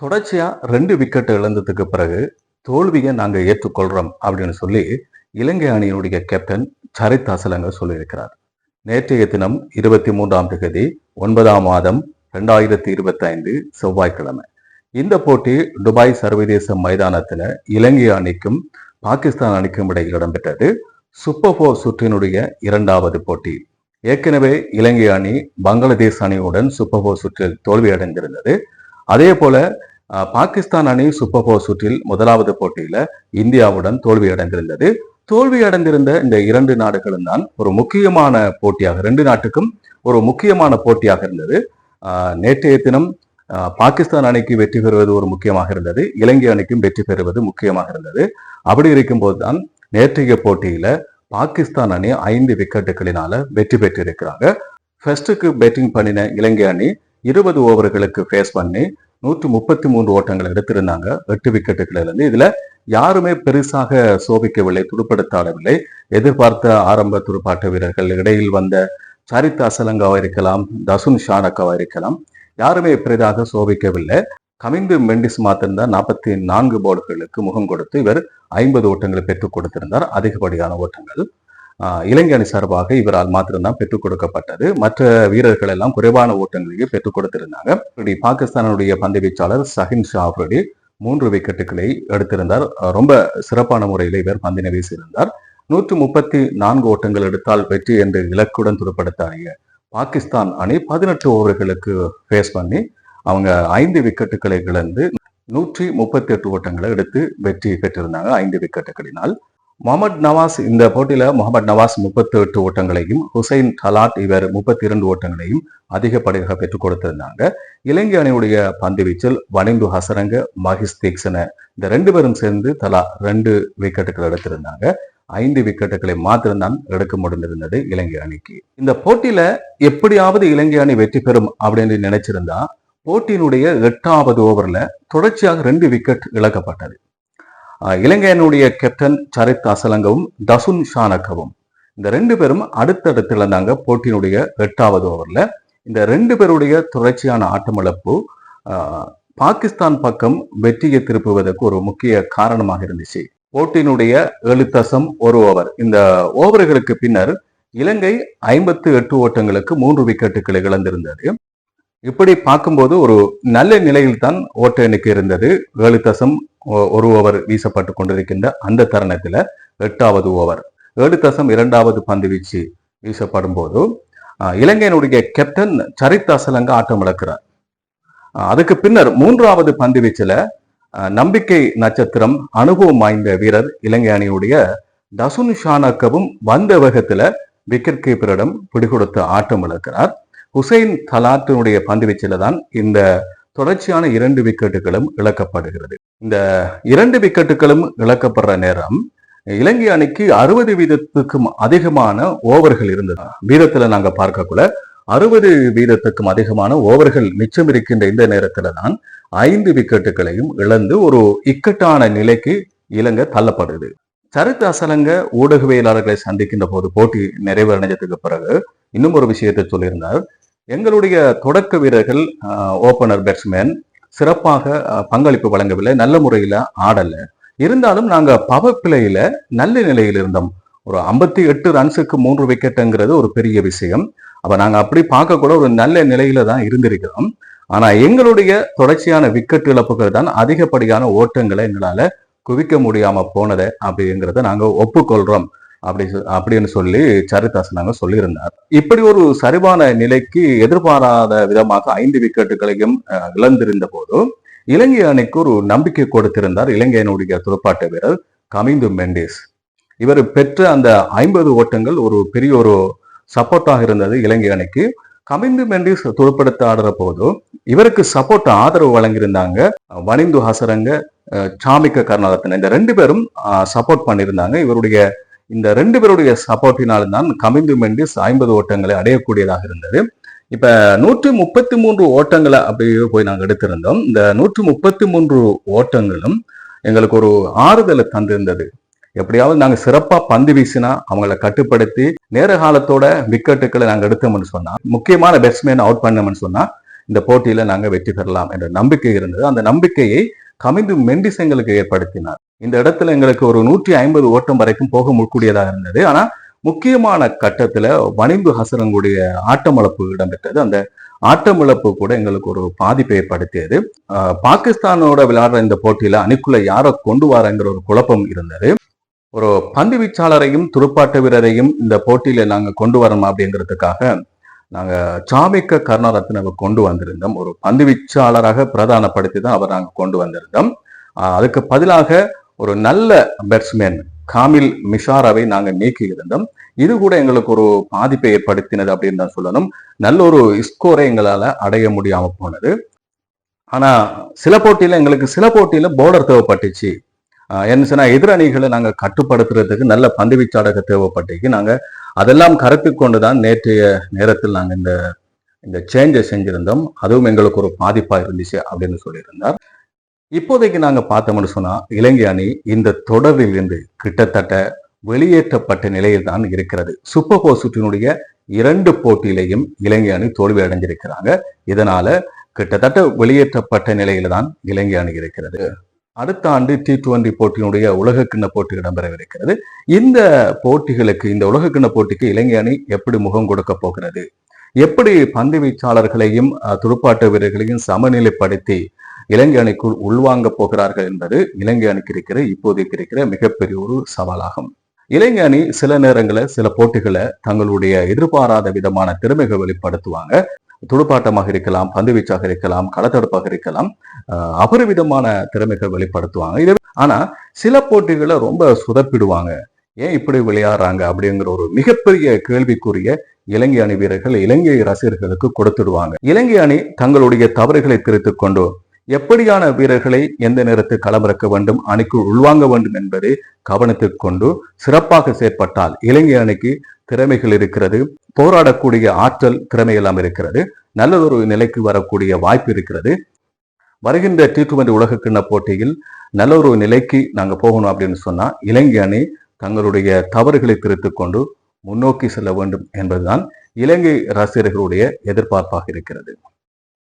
தொடர்ச்சியாக ரெண்டு விக்கெட் இழந்ததுக்கு பிறகு தோல்வியை நாங்கள் ஏற்றுக்கொள்கிறோம் அப்படின்னு சொல்லி இலங்கை அணியினுடைய கேப்டன் சரித் அசலங்க சொல்லியிருக்கிறார். நேற்றைய தினம் இருபத்தி மூன்றாம் தேதி ஒன்பதாம் மாதம் ரெண்டாயிரத்தி இருபத்தி ஐந்து செவ்வாய்க்கிழமை. இந்த போட்டி துபாய் சர்வதேச மைதானத்தில் இலங்கை அணிக்கும் பாகிஸ்தான் அணிக்கும் இடையில் இடம்பெற்றது. சூப்பர் போர் சுற்றினுடைய இரண்டாவது போட்டி. ஏற்கனவே இலங்கை அணி பங்களாதேஷ் அணியுடன் சூப்பர் போர் சுற்றில் தோல்வியடைந்திருந்தது. அதே போல பாகிஸ்தான் அணி சூப்பர் போர் சுற்றில் முதலாவது போட்டியில இந்தியாவுடன் தோல்வி அடைந்திருந்தது. தோல்வி அடைந்திருந்த இந்த இரண்டு நாடுகளும் தான் ஒரு முக்கியமான போட்டியாக ரெண்டு நாட்டுக்கும் ஒரு முக்கியமான போட்டியாக இருந்தது. நேற்றைய தினம் பாகிஸ்தான் அணிக்கு வெற்றி பெறுவது ஒரு முக்கியமாக இருந்தது. இலங்கை அணிக்கும் வெற்றி பெறுவது முக்கியமாக இருந்தது. அப்படி இருக்கும்போது தான் நேற்றைய போட்டியில பாகிஸ்தான் அணி ஐந்து விக்கெட்டுகளினால வெற்றி பெற்றிருக்கிறாங்க. ஃபர்ஸ்ட்டுக்கு பேட்டிங் பண்ணின இலங்கை அணி இருபது ஓவர்களுக்கு ஃபேஸ் பண்ணி நூற்று முப்பத்தி மூன்று ஓட்டங்கள் எடுத்திருந்தாங்க. எட்டு விக்கெட்டுகள் இருந்து இதுல யாருமே பெருசாக சோபிக்கவில்லை துடுப்படுத்தாடவில்லை. எதிர்பார்த்த ஆரம்ப துடுப்பாட்ட வீரர்கள் இடையில் வந்த சரித் அசலங்காவா இருக்கலாம் தசுன் ஷானக்காவா இருக்கலாம் யாருமே பெரிதாக சோபிக்கவில்லை. கமிந்து மெண்டிஸ் மாத்திருந்தார் நாற்பத்தி நான்கு போர்டுகளுக்கு முகம் கொடுத்து இவர் ஐம்பது ஓட்டங்களை பெற்றுக் கொடுத்திருந்தார். அதிகப்படியான ஓட்டங்கள். இலங்கை அணி சார்பாக இவரால் மாத்திரம்தான் பெற்றுக் கொடுக்கப்பட்டது. மற்ற வீரர்கள் எல்லாம் குறைவான ஓட்டங்களையே பெற்றுக் கொடுத்திருந்தாங்க. இப்படி பாகிஸ்தானுடைய பந்து வீச்சாளர் சஹின் ஷா ஆஃப்ரிடி மூன்று விக்கெட்டுகளை எடுத்திருந்தார். ரொம்ப சிறப்பான முறையில் இவர் பந்தினை வீசியிருந்தார். நூற்று முப்பத்தி நான்கு ஓட்டங்கள் எடுத்தால் வெற்றி என்று இலக்குடன் துடுப்படுத்தாடிய பாகிஸ்தான் அணி பதினெட்டு ஓவர்களுக்கு ஃபேஸ் பண்ணி அவங்க ஐந்து விக்கெட்டுகளை இழந்து நூற்றி முப்பத்தி எட்டு ஓட்டங்களை எடுத்து வெற்றி பெற்றிருந்தாங்க. ஐந்து விக்கெட்டுகளினால் முகமது நவாஸ் இந்த போட்டியில முகமது நவாஸ் முப்பத்தி எட்டு ஓட்டங்களையும் ஹுசைன் ஹலாட் இவர் முப்பத்தி இரண்டு ஓட்டங்களையும் அதிகப்படியாக பெற்றுக் கொடுத்திருந்தாங்க. இலங்கை அணியுடைய பந்து வீச்சில் வனிந்து ஹசரங்க மஹிஸ் தீக்ஷன இந்த ரெண்டு பேரும் சேர்ந்து தலா ரெண்டு விக்கெட்டுகள் எடுத்திருந்தாங்க. ஐந்து விக்கெட்டுகளை மாத்திரம்தான் எடுக்க முடிந்திருந்தது இலங்கை அணிக்கு. இந்த போட்டியில எப்படியாவது இலங்கை அணி வெற்றி பெறும் அப்படின்னு நினைச்சிருந்தா போட்டியினுடைய எட்டாவது ஓவர்ல தொடர்ச்சியாக ரெண்டு விக்கெட் இழக்கப்பட்டது. இலங்கையினுடைய கேப்டன் சரித் அசலங்கவும் தசுன் ஷானக்கவும். இந்த ரெண்டு பேரும் அடுத்தடுத்து இழந்தாங்க போட்டியினுடைய எட்டாவது ஓவரில். இந்த ரெண்டு பேருடைய தொடர்ச்சியான ஆட்டமிழப்பு பாகிஸ்தான் பக்கம் வெற்றியை திருப்புவதற்கு ஒரு முக்கிய காரணமாக இருந்துச்சு. போட்டியினுடைய ஏழு தசம் ஒரு ஓவர். இந்த ஓவர்களுக்கு பின்னர் இலங்கை ஐம்பத்து எட்டு ஓட்டங்களுக்கு மூன்று விக்கெட்டுகளை இழந்திருந்தது. இப்படி பார்க்கும்போது ஒரு நல்ல நிலையில் தான் ஓட்ட எண்ணிக்கை இருந்தது. ஏழு தசம் ஒரு ஓவர் வீசப்பட்டு கொண்டிருக்கின்ற அந்த தருணத்தில் எட்டாவது ஓவர் ஏழு தசம் இரண்டாவது பந்து வீச்சு வீசப்படும் போது இலங்கையினுடைய கேப்டன் சரித் அசலங்க ஆட்டம் இழக்கிறார். அதுக்கு பின்னர் மூன்றாவது பந்து வீச்சில் நம்பிக்கை நட்சத்திரம் அனுபவம் வாய்ந்த வீரர் இலங்கை அணியுடைய டசுன் ஷானக்கவும் வந்த வேகத்தில் விக்கெட் கீப்பரிடம் பிடிகொடுத்து ஆட்டம் இழக்கிறார். ஹுசைன் தலாத்தினுடைய பந்து வீச்சில தான் இந்த தொடர்ச்சியான இரண்டு விக்கெட்டுகளும் இழக்கப்படுகிறது. இந்த இரண்டு விக்கெட்டுகளும் இழக்கப்படுற நேரம் இலங்கை அணிக்கு அறுபது வீதத்துக்கும் அதிகமான ஓவர்கள் இருந்தது. வீதத்துல நாங்க பார்க்கக்குள்ள அறுபது வீதத்துக்கும் அதிகமான ஓவர்கள் மிச்சம் இருக்கின்ற இந்த நேரத்துல தான் ஐந்து விக்கெட்டுகளையும் இழந்து ஒரு இக்கட்டான நிலைக்கு இலங்கை தள்ளப்படுது. சரித் அசலங்க ஊடகவியலாளர்களை சந்திக்கின்ற போது போட்டி நிறைவடைஞ்சதுக்கு பிறகு இன்னும் ஒரு விஷயத்தை சொல்லியிருந்தார். எங்களுடைய தொடக்க வீரர்கள் ஓபனர் பேட்ஸ்மேன் சிறப்பாக பங்களிப்பு வழங்கவில்லை. நல்ல முறையில ஆடலை. இருந்தாலும் நாங்கள் பவர் பிளேயில் நல்ல நிலையில் இருந்தோம். ஒரு ஐம்பத்தி எட்டு ரன்ஸுக்கு மூன்று விக்கெட்டுங்கிறது ஒரு பெரிய விஷயம். அப்போ நாங்க அப்படி பார்க்கக்கூட ஒரு நல்ல நிலையில தான் இருந்திருக்கிறோம். ஆனா எங்களுடைய தொடர்ச்சியான விக்கெட் இழப்புகள் தான் அதிகப்படியான ஓட்டங்களை எங்களால குவிக்க முடியாம போனதை அப்படிங்கிறத நாங்க ஒப்புக்கொள்கிறோம் அப்படி அப்படின்னு சொல்லி சரிதாசனாக சொல்லியிருந்தார். இப்படி ஒரு சரிவான நிலைக்கு எதிர்பாராத விதமாக ஐந்து விக்கெட்டுகளையும் இழந்திருந்த போது இலங்கை அணிக்கு ஒரு நம்பிக்கை கொடுத்திருந்தார் இலங்கையினுடைய துடுப்பாட்ட வீரர் கமிந்து மெண்டிஸ். இவர் பெற்ற அந்த ஐம்பது ஓட்டங்கள் ஒரு பெரிய ஒரு சப்போர்ட்டாக இருந்தது இலங்கை அணிக்கு. கமிந்து மெண்டிஸ் துடுப்படுத்த ஆடுற போது இவருக்கு சப்போர்ட் ஆதரவு வழங்கியிருந்தாங்க. வனிந்து ஹசரங்க சாமிக்க கருணாரத்ன இந்த ரெண்டு பேரும் சப்போர்ட் பண்ணியிருந்தாங்க. இவருடைய இந்த ரெண்டு பேருடைய சப்போர்ட்டினால்தான் தான் கமிந்து மெண்டிஸ் ஐம்பது ஓட்டங்களை அடையக்கூடியதாக இருந்தது. இப்ப நூற்றி முப்பத்தி மூன்று ஓட்டங்களை அப்படியே போய் நாங்கள் எடுத்திருந்தோம். இந்த நூற்றி முப்பத்தி மூன்று ஓட்டங்களும் எங்களுக்கு ஒரு ஆறுதலை தந்திருந்தது. எப்படியாவது நாங்கள் சிறப்பாக பந்து வீசினா அவங்கள கட்டுப்படுத்தி நேர காலத்தோட விக்கெட்டுகளை நாங்கள் எடுத்தோம்னு சொன்னா முக்கியமான பேட்ஸ்மேன் அவுட் பண்ணோம்னு சொன்னா இந்த போட்டியில நாங்கள் வெற்றி பெறலாம் என்ற நம்பிக்கை இருந்தது. அந்த நம்பிக்கையை கமிந்து மெண்டிஸ் எங்களுக்கு ஏற்படுத்தினார். இந்த இடத்துல எங்களுக்கு ஒரு நூற்றி ஐம்பது ஓட்டம் வரைக்கும் போக முடிக்கூடியதாக இருந்தது. ஆனா முக்கியமான கட்டத்துல வனிம்பு ஹசரங்குடைய ஆட்டமிழப்பு இடம்பெற்றது. அந்த ஆட்டமிழப்பு கூட எங்களுக்கு ஒரு பாதிப்பை ஏற்படுத்தியது. ஆஹ் பாகிஸ்தானோட விளையாடுற இந்த போட்டியில அணிக்குள்ள யாரை கொண்டு வரங்கிற ஒரு குழப்பம் இருந்தது. ஒரு பந்து வீச்சாளரையும் துடுப்பாட்ட வீரரையும் இந்த போட்டியில நாங்க கொண்டு வரணும் அப்படிங்கிறதுக்காக நாங்க சாமிக்க கருணாரத்னவை கொண்டு வந்திருந்தோம். ஒரு பந்து வீச்சாளராக பிரதானப்படுத்தி தான் அவர் நாங்க கொண்டு வந்திருந்தோம். அதுக்கு பதிலாக ஒரு நல்ல பேட்ஸ்மேன் காமில் மிஷாராவை நாங்க நீக்கி இருந்தோம் இது கூட எங்களுக்கு ஒரு பாதிப்பை ஏற்படுத்தினது அப்படின்னு தான் சொல்லணும். நல்ல ஒரு ஸ்கோரை எங்களால அடைய முடியாமல் போனது. ஆனா சில போட்டியில எங்களுக்கு சில போட்டியில போர்டர் தேவைப்பட்டுச்சு. என்ன சொன்னா எதிர் அணிகளை நாங்க கட்டுப்படுத்துறதுக்கு நல்ல பந்து வீச்சாளர்கள் தேவைப்பட்டுச்சு. நாங்க அதெல்லாம் கருத்து கொண்டுதான் நேற்றைய நேரத்தில் நாங்கள் இந்த இந்த சேஞ்சை செஞ்சிருந்தோம். அதுவும் எங்களுக்கு ஒரு பாதிப்பாக இருந்துச்சு அப்படின்னு சொல்லியிருந்தார். இப்போதைக்கு நாங்கள் பார்த்தோம்னு சொன்னால் இலங்கை அணி இந்த தொடரிலிருந்து கிட்டத்தட்ட வெளியேற்றப்பட்ட நிலையில் தான் இருக்கிறது. சூப்பர் போர் சுற்றினுடைய இரண்டு போட்டியிலையும் இலங்கை அணி தோல்வி அடைஞ்சிருக்கிறாங்க. இதனால கிட்டத்தட்ட வெளியேற்றப்பட்ட நிலையில தான் இலங்கை அணி இருக்கிறது. அடுத்த ஆண்டு டி டுவெண்டி போட்டியினுடைய உலக கிண்ண போட்டி இடம்பெறவிருக்கிறது. இந்த போட்டிகளுக்கு இந்த உலகக்கிண்ண போட்டிக்கு இலங்கை அணி எப்படி முகம் கொடுக்க போகிறது? எப்படி பந்து வீச்சாளர்களையும் துடுப்பாட்ட வீரர்களையும் சமநிலைப்படுத்தி இலங்கை அணிக்குள் உள்வாங்க போகிறார்கள் என்பது இலங்கை அணிக்கு இருக்கிற இப்போதைக்கு இருக்கிற மிகப்பெரிய ஒரு சவாலாகும். இலங்கை அணி சில நேரங்களில் சில போட்டிகளை தங்களுடைய எதிர்பாராத விதமான திறமைகள் வெளிப்படுத்துவாங்க. துடுப்பாட்டமாக இருக்கலாம் பந்து வீச்சாக இருக்கலாம் களத்தடுப்பாக இருக்கலாம் அபரிவிதமான திறமைகள் வெளிப்படுத்துவாங்க. இது ஆனா சில போட்டிகளை ரொம்ப சுதப்பிடுவாங்க. ஏன் இப்படி விளையாடுறாங்க அப்படிங்கிற ஒரு மிகப்பெரிய கேள்விக்குரிய இலங்கை அணி வீரர்கள் இலங்கை ரசிகர்களுக்கு கொடுத்துடுவாங்க. இலங்கை அணி தங்களுடைய தவறுகளை திருத்திக் கொண்டு எப்படியான வீரர்களை எந்த நேரத்தில் களமிறக்க வேண்டும் அணிக்குள் உள்வாங்க வேண்டும் என்பதை கவனத்துக்கு கொண்டு சிறப்பாக செயற்பட்டால் இலங்கை அணிக்கு திறமைகள் இருக்கிறது போராடக்கூடிய ஆற்றல் திறமை எல்லாம் இருக்கிறது நல்லதொரு நிலைக்கு வரக்கூடிய வாய்ப்பு இருக்கிறது. வருகின்ற டி டுவெண்டி உலகக்கிண்ண போட்டியில் நல்ல ஒரு நிலைக்கு நாங்க போகணும் அப்படின்னு சொன்னா இலங்கை அணி தங்களுடைய தவறுகளை திருத்து கொண்டு முன்னோக்கி செல்ல வேண்டும் என்பதுதான் இலங்கை ரசிகர்களுடைய எதிர்பார்ப்பாக இருக்கிறது.